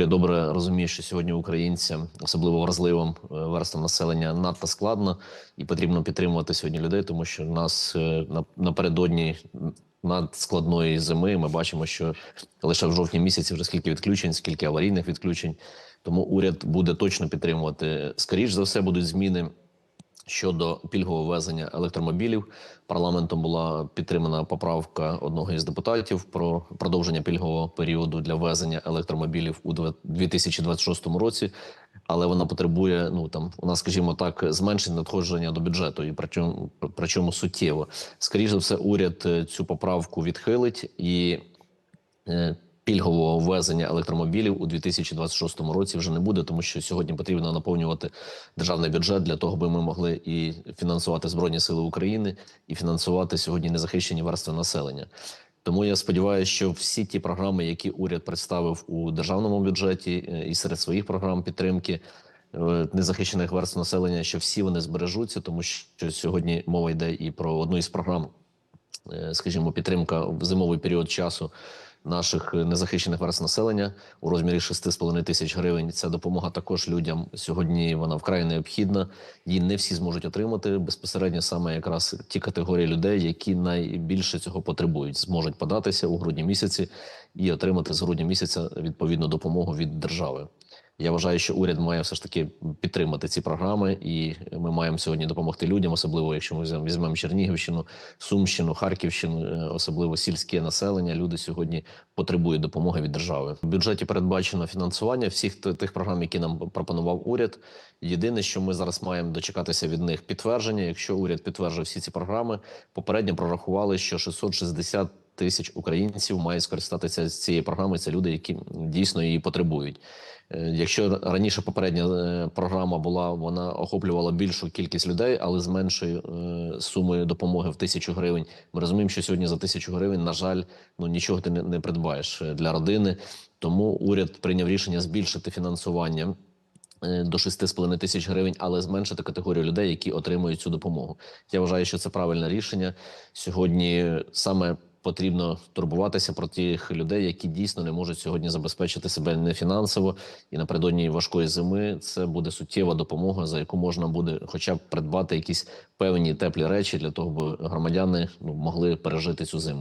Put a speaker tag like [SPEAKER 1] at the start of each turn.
[SPEAKER 1] уряд добре розуміє, що сьогодні українцям, особливо вразливим верстам верствам населення, надто складно і потрібно підтримувати сьогодні людей, тому що нас е, напередодні надскладної зими ми бачимо, що лише в жовтні місяці вже скільки відключень, скільки аварійних відключень. Тому уряд буде точно підтримувати. Скоріше за все, будуть зміни щодо пільгового ввезення електромобілів. Парламентом була підтримана поправка одного із депутатів про продовження пільгового періоду для ввезення електромобілів у две- 2026 році. Але вона потребує, ну там у нас, скажімо так, зменшення надходження до бюджету, і причому причому суттєво. Скоріше за все, уряд е, цю поправку відхилить і е, пільгового ввезення електромобілів у 2026 році вже не буде, тому що сьогодні потрібно наповнювати державний бюджет для того, аби ми могли і фінансувати збройні сили України, і фінансувати сьогодні незахищені верстви населення. Тому я сподіваюся, що всі ті програми, які уряд представив у державному бюджеті, е, і серед своїх програм підтримки е, незахищених верств населення, що всі вони збережуться, тому що сьогодні мова йде і про одну із програм, е, скажімо, підтримка в зимовий період часу наших незахищених верст населення у розмірі 6,5 тисяч гривень. Ця допомога також людям сьогодні вона вкрай необхідна. Її не всі зможуть отримати безпосередньо саме якраз ті категорії людей, які найбільше цього потребують, зможуть податися у грудні місяці і отримати з грудня місяця відповідну допомогу від держави. Я вважаю, що уряд має все ж таки підтримати ці програми, і ми маємо сьогодні допомогти людям, особливо якщо ми візьмемо- Чернігівщину, Сумщину, Харківщину, е, особливо сільське населення. Люди сьогодні потребують допомоги від держави. В бюджеті передбачено фінансування всіх тих програм, які нам пропонував уряд. Єдине, що ми зараз маємо дочекатися від них підтвердження. Якщо уряд підтверджує всі ці програми, попередньо прорахували, що 660 тисяч українців мають скористатися з цієї програми. Це люди, які дійсно її потребують. Е, Якщо раніше попередня е, програма була, вона охоплювала більшу кількість людей, але з меншою е, сумою допомоги в тисячу гривень. Ми розуміємо, що сьогодні за тисячу гривень, на жаль, ну нічого ти не, придбаєш для родини. Тому уряд прийняв рішення збільшити фінансування. До 6,5 тисяч гривень, але зменшити категорію людей, які отримують цю допомогу. Я вважаю, що це правильне рішення. Сьогодні саме потрібно турбуватися про тих людей, які дійсно не можуть сьогодні забезпечити себе не фінансово, і напередодні важкої зими це буде суттєва допомога, за яку можна буде, хоча б придбати якісь певні теплі речі для того, аби громадяни ну, могли пережити цю зиму.